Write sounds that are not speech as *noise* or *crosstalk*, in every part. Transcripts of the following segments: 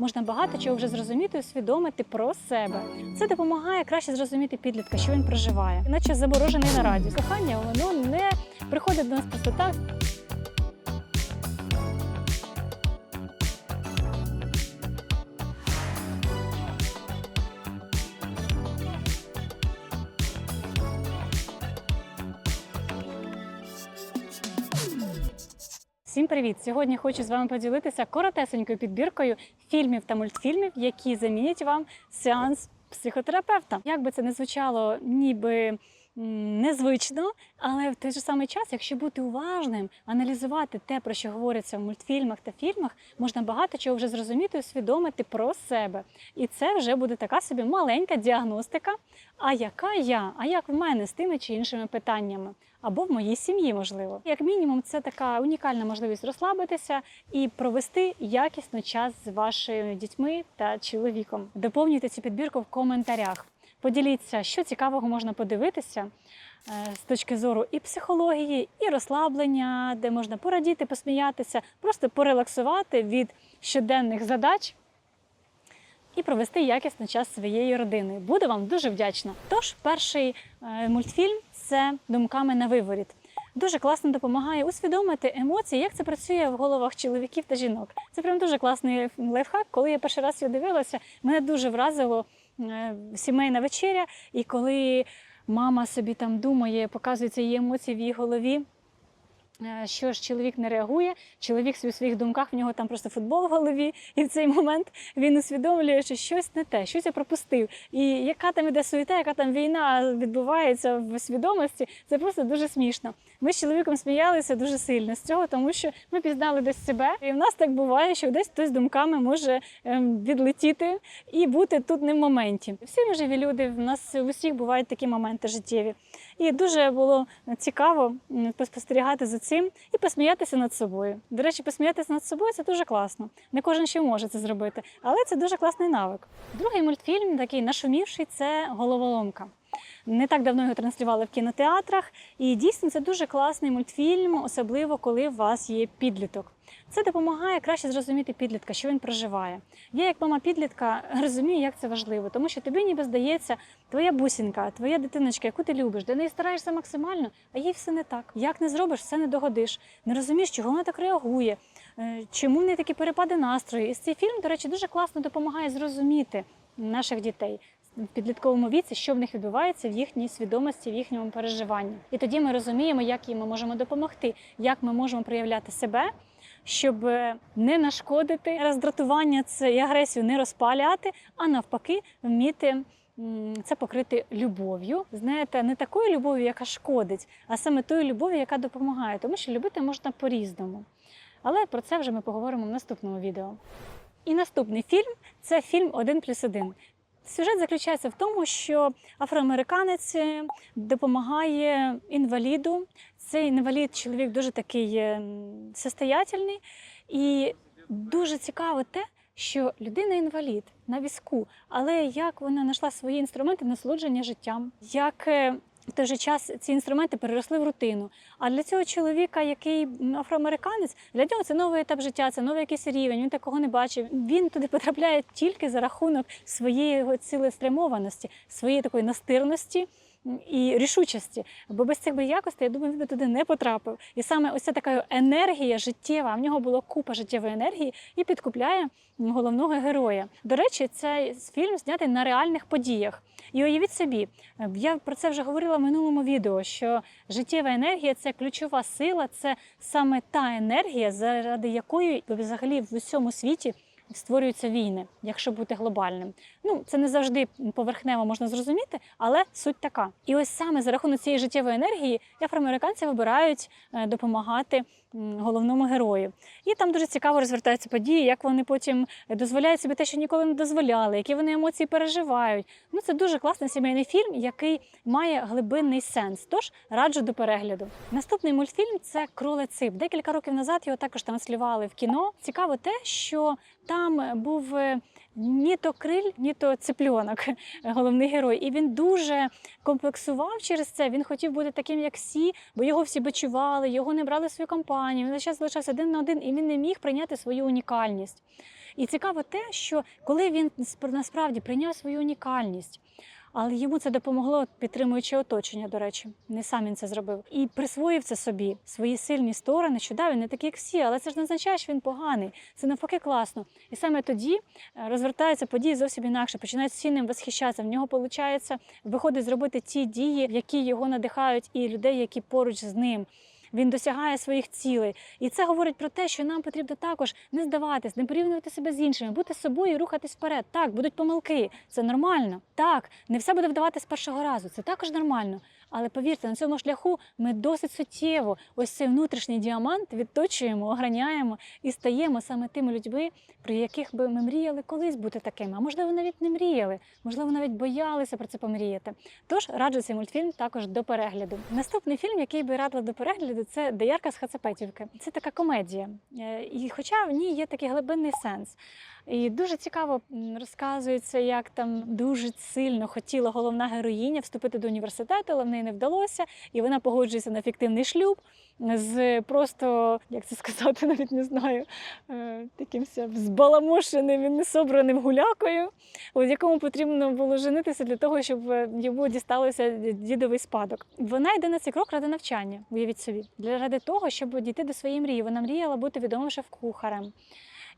можна багато чого вже зрозуміти і усвідомити про себе. Це допомагає краще зрозуміти підлітка, що він проживає, іначе заморожений на радість. Кохання воно не приходить до нас просто так. Всім привіт! Сьогодні хочу з вами поділитися коротесенькою підбіркою фільмів та мультфільмів, які замінять вам сеанс психотерапевта. Як би це не звучало, ніби незвично, але в той же самий час, якщо бути уважним, аналізувати те, про що говориться в мультфільмах та фільмах, можна багато чого вже зрозуміти і усвідомити про себе. І це вже буде така собі маленька діагностика. А яка я? А як в мене з тими чи іншими питаннями? або в моїй сім'ї, можливо. Як мінімум, це така унікальна можливість розслабитися і провести якісно час з вашими дітьми та чоловіком. Доповнюйте цю підбірку в коментарях. Поділіться, що цікавого можна подивитися е, з точки зору і психології, і розслаблення, де можна порадіти, посміятися, просто порелаксувати від щоденних задач і провести якісно час зі своєю родиною. Буду вам дуже вдячна. Тож, перший е, мультфільм це думками на виворіт. Дуже класно допомагає усвідомити емоції, як це працює в головах чоловіків та жінок. Це прям дуже класний лайфхак. Коли я перший раз його дивилася, мене дуже вразило сімейна вечеря, і коли мама собі там думає, показуються її емоції в її голові. Е, Що ж чоловік не реагує, чоловік в своїх думках в нього там просто футбол в голові, і в цей момент він усвідомлює, що щось не те, щось я пропустив. І яка там іде суєта, яка там війна відбувається в свідомості, це просто дуже смішно. Ми з чоловіком сміялися дуже сильно з цього, тому що ми пізнали десь себе, і в нас так буває, що десь хтось думками може ем, відлетіти і бути тут не в моменті. Всі ми живі люди, в нас у всіх бувають такі моменти життєві. І дуже було цікаво м, поспостерігати за цим і посміятися над собою. До речі, посміятися над собою це дуже класно. Не кожен ще може це зробити, але це дуже класний навик. Другий мультфільм, такий нашумівший, це головоломка. Не так давно його транслювали в кінотеатрах, і дійсно це дуже класний мультфільм, особливо коли у вас є підліток. Це допомагає краще зрозуміти підлітка, що він проживає. Я, як мама підлітка, *laughs* розумію, як це важливо, тому що тобі ніби здається, твоя бусінка, твоя дитиночка, яку ти любиш, до неї стараєшся максимально, а їй все не так. Як не зробиш, все не догодиш. Не розумієш, чого вона так реагує, е, чому в неї такі перепади настрою. І цей фільм, до речі, дуже класно допомагає зрозуміти наших дітей. В підлітковому віці, що в них відбувається в їхній свідомості, в їхньому переживанні, і тоді ми розуміємо, як їм ми можемо допомогти, як ми можемо проявляти себе, щоб е, не нашкодити роздратування це і агресію не розпаляти, а навпаки, вміти це покрити любов'ю. Знаєте, не такою любов'ю, яка шкодить, а саме тою любов'ю, яка допомагає, тому що любити можна по-різному. Але про це вже ми поговоримо в наступному відео. І наступний фільм це фільм «Один плюс один». Сюжет заключається в тому, що афроамериканець е, допомагає інваліду. Цей інвалід чоловік дуже такий е, состоятельний, і дуже цікаво те, що людина інвалід на візку, але як вона знайшла свої інструменти насолодження життям, як е, в той же час ці інструменти переросли в рутину. А для цього чоловіка, який афроамериканець, для нього це новий етап життя, це новий якийсь рівень. Він такого не бачив. Він туди потрапляє тільки за рахунок своєї цілеспрямованості, своєї такої настирності. І рішучості, бо без цих би якостей, я думаю, він би туди не потрапив. І саме ось така енергія життєва, в нього була купа життєвої енергії і підкупляє головного героя. До речі, цей фільм знятий на реальних подіях. І уявіть собі, я про це вже говорила в минулому відео, що життєва енергія це ключова сила, це саме та енергія, заради якої взагалі в усьому світі створюються війни, якщо бути глобальним. Ну це не завжди поверхнево можна зрозуміти, але суть така. І ось саме за рахунок цієї життєвої енергії афроамериканці вибирають е, допомагати головному герою. І там дуже цікаво розвертаються події, як вони потім дозволяють собі те, що ніколи не дозволяли, які вони емоції переживають. Ну це дуже класний сімейний фільм, який має глибинний сенс. Тож раджу до перегляду. Наступний мультфільм це Кролецип. Декілька років назад його також транслювали в кіно. Цікаво те, що там був е, ні то криль, ні то цепльонок, *laughs* головний герой. І він дуже комплексував через це. Він хотів бути таким, як всі, бо його всі бичували, його не брали в свою компанію. Він зараз залишався один на один, і він не міг прийняти свою унікальність. І цікаво те, що коли він спр- насправді прийняв свою унікальність, але йому це допомогло, підтримуючи оточення, до речі, не сам він це зробив. І присвоїв це собі, свої сильні сторони, що да, він не такий, як всі, але це ж не означає, що він поганий. Це навпаки класно. І саме тоді е, розвертаються події зовсім інакше, починають всі ним восхищатися. В нього виходить, виходить зробити ті дії, які його надихають, і людей, які поруч з ним. Він досягає своїх цілей, і це говорить про те, що нам потрібно також не здаватись, не порівнювати себе з іншими, бути собою і рухатись вперед. Так, будуть помилки, це нормально. Так, не все буде вдавати з першого разу. Це також нормально. Але повірте, на цьому шляху ми досить суттєво ось цей внутрішній діамант відточуємо, ограняємо і стаємо саме тими людьми, про яких би ми мріяли колись бути такими. А можливо, навіть не мріяли, можливо, навіть боялися про це помріяти. Тож раджу цей мультфільм також до перегляду. Наступний фільм, який би радила до перегляду, це Доярка з Хацапетівки. Це така комедія. Е, І хоча в ній є такий глибинний сенс. І дуже цікаво розказується, як там дуже сильно хотіла головна героїня вступити до університету, але в неї не вдалося, і вона погоджується на фіктивний шлюб з просто, як це сказати, *laughs* навіть не знаю, е, такимся збаламошеним і несобраним гулякою, от якому потрібно було женитися для того, щоб е, йому дісталося дідовий спадок. Вона йде на цей крок ради навчання, уявіть собі, для ради того, щоб дійти до своєї мрії. Вона мріяла бути відомим шеф-кухарем.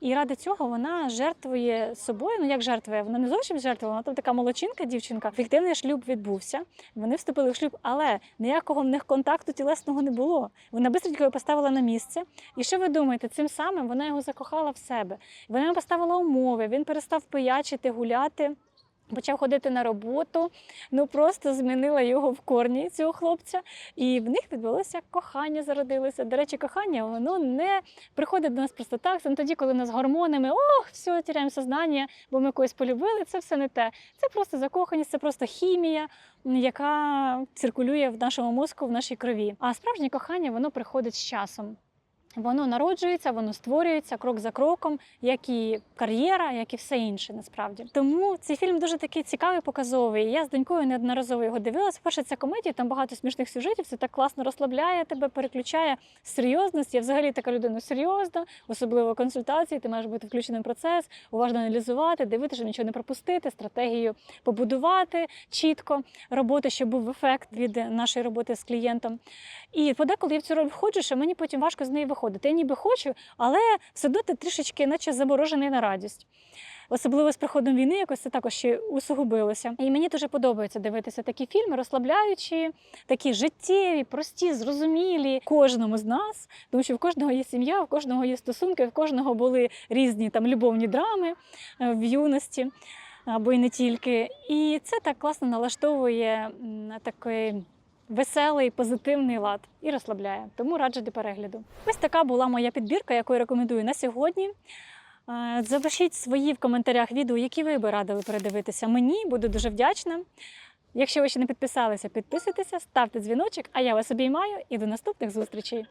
І ради цього вона жертвує собою. Ну як жертвує? Вона не зовсім жертвує, вона там така молодчинка, дівчинка. Фіктивний шлюб відбувся. Вони вступили в шлюб, але ніякого в них контакту тілесного не було. Вона бистренько його поставила на місце. І що ви думаєте? Цим самим вона його закохала в себе. Вона йому поставила умови. Він перестав пиячити, гуляти. Почав ходити на роботу, ну просто змінила його в корні цього хлопця, і в них відбулося кохання, зародилося. До речі, кохання воно не приходить до нас просто так. Це не тоді, коли нас гормонами ох, все, тіряємо сознання, бо ми когось полюбили. Це все не те. Це просто закоханість, це просто хімія, яка циркулює в нашому мозку, в нашій крові. А справжнє кохання воно приходить з часом. Воно народжується, воно створюється крок за кроком, як і кар'єра, як і все інше насправді. Тому цей фільм дуже такий цікавий, показовий. Я з донькою неодноразово його дивилася. Перше, це комедія, там багато смішних сюжетів. Це так класно розслабляє тебе, переключає серйозність. Я взагалі така людина серйозна, особливо консультації. Ти маєш бути включений в процес, уважно аналізувати, дивитися, нічого не пропустити, стратегію побудувати чітко роботи, щоб був ефект від нашої роботи з клієнтом. І подеколи я в цю роль входжу, що мені потім важко з неї виходити. Я ніби хочу, але все одно ти трішечки, наче заморожений на радість. Особливо з приходом війни якось це також ще усугубилося. І мені дуже подобається дивитися такі фільми, розслабляючі, такі життєві, прості, зрозумілі кожному з нас, тому що в кожного є сім'я, в кожного є стосунки, в кожного були різні там любовні драми е, в юності або й не тільки. І це так класно налаштовує на такий веселий, позитивний лад і розслабляє. Тому раджу до перегляду. Ось така була моя підбірка, яку я рекомендую на сьогодні. Е, Запишіть свої в коментарях відео, які ви би радили передивитися мені. Буду дуже вдячна. Якщо ви ще не підписалися, підписуйтеся, ставте дзвіночок, а я вас обіймаю і до наступних зустрічей.